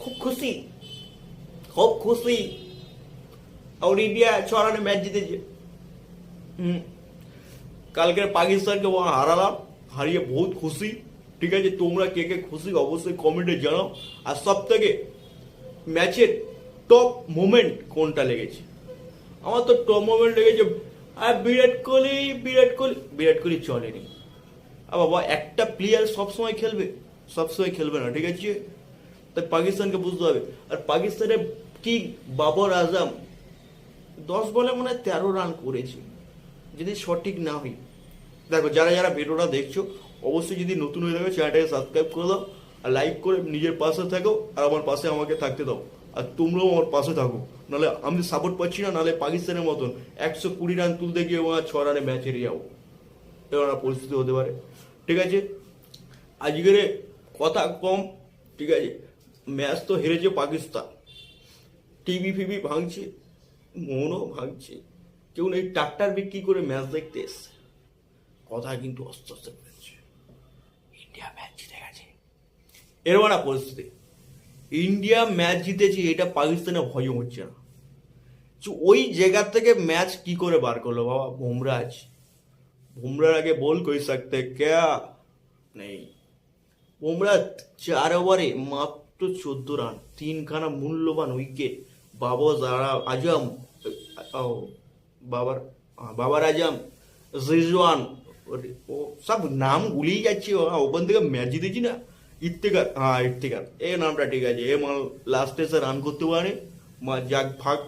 খুব খুশি। খুব খুশি। আর ইন্ডিয়া ছ রানে ম্যাচ জিতেছে। হুম। কালকের পাকিস্তানকে হারালাম, হারিয়ে বহুত খুশি। ঠিক আছে, তোমরা কে কে খুশি অবশ্যই কমেন্টে জানাও। আর সব থেকে ম্যাচের টপ মোমেন্ট কোনটা লেগেছে? আমার তো টপ মোমেন্ট লেগেছে আর বিরাট কোহলি বিরাট কোহলি বিরাট কোহলি চলেনি। আর বাবা, একটা প্লেয়ার সবসময় খেলবে সবসময় খেলবে না, ঠিক আছে? তাই পাকিস্তানকে বুঝতে হবে। আর পাকিস্তানের কি বাবর আজম দশ বলে মনে হয় তেরো রান করেছে। যদি সঠিক না হয়। দেখো, যারা যারা ভিডিওটা দেখছ, অবশ্যই যদি নতুন হয়ে থাকে চ্যানেলটাকে সাবস্ক্রাইব করে দাও, আর লাইক করে নিজের পাশে থাকো, আর আমার পাশে আমাকে থাকতে দাও। আর তোমরাও আমার পাশে থাকো। নাহলে আমি সাপোর্ট পাচ্ছি না, নাহলে পাকিস্তানের মতন একশো কুড়ি রান তুলতে গিয়ে ওরা ছ রানে ম্যাচ হেরে যাব একটা পরিস্থিতি হতে পারে। ঠিক আছে? আজকের কথা কম, ঠিক আছে? ম্যাচ তো হেরেছে পাকিস্তান। টিভি ফিবি ভাঙছে, মনও ভাঙছে। কেউ এই টাট্টার বিক্রি করে ম্যাচ দেখতে এসছে। কথা কিন্তু অস্তে অস্তে বেড়েছে। ইন্ডিয়া ম্যাচ জিতে গেছে। এরম একটা পরিস্থিতি। ইন্ডিয়া ম্যাচ জিতেছে, এটা পাকিস্তানে হজম হচ্ছে না। ওই জায়গা থেকে ম্যাচ কি করে বার করল? বাবা, বুমরাজ। বুমরার আগে বল কই সাকতে? কে নেই। বুমরা চার ওভারে মাত্র চোদ্দ রান, তিনখানা মূল্যবান উইকেট বাবর আজম বাবার বাবার আজম, রিজওয়ান ও, সব নাম গুলিয়ে যাচ্ছে ওখান থেকে ম্যাচ জিতেছি না ইত্তেকার হ্যাঁ ইত্তেকার এ নামটা ঠিক আছে, এ মাল লাস্টে এসে রান করতে পারে যাক, ভাগ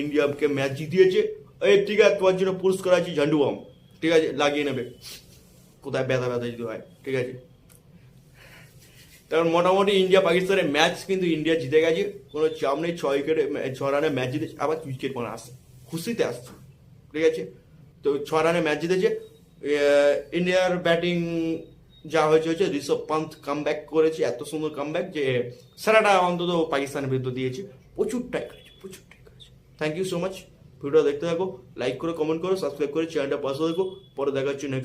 ইন্ডিয়াকে ম্যাচ জিতিয়েছে এই ঠিক আছে, তোমার জন্য পুরস্কার আছে, ঝান্ডু বাম, ঠিক আছে, লাগিয়ে নেবে, কোথায় ব্যথা ব্যথা যদি হয়, ঠিক আছে। কারণ মোটামুটি ইন্ডিয়া পাকিস্তানের ম্যাচ কিন্তু ইন্ডিয়া জিতে গেছে। কোনো চাপ নেই, ছয় উইকেটে ছ রানে ম্যাচ জিতেছে, আবার উইকেট মানে আসছে খুশিতে আসছে, ঠিক আছে? তো ছ রানে ম্যাচ জিতেছে। ইন্ডিয়ার ব্যাটিং যা হয়েছে হয়েছে, ঋষভ পান্ত কাম ব্যাক করেছে, এত সুন্দর কাম ব্যাক যে সারাটা অন্তত পাকিস্তানের বিরুদ্ধে দিয়েছে। প্রচুর ট্রাই করেছে, প্রচুর ট্রাই করেছে। Thank you so much video দেখতে থাকো লাইক করো কমেন্ট করো সাবস্ক্রাইব করে চ্যানেলটা পাশে দেখো পরে দেখা হচ্ছে নেক্সট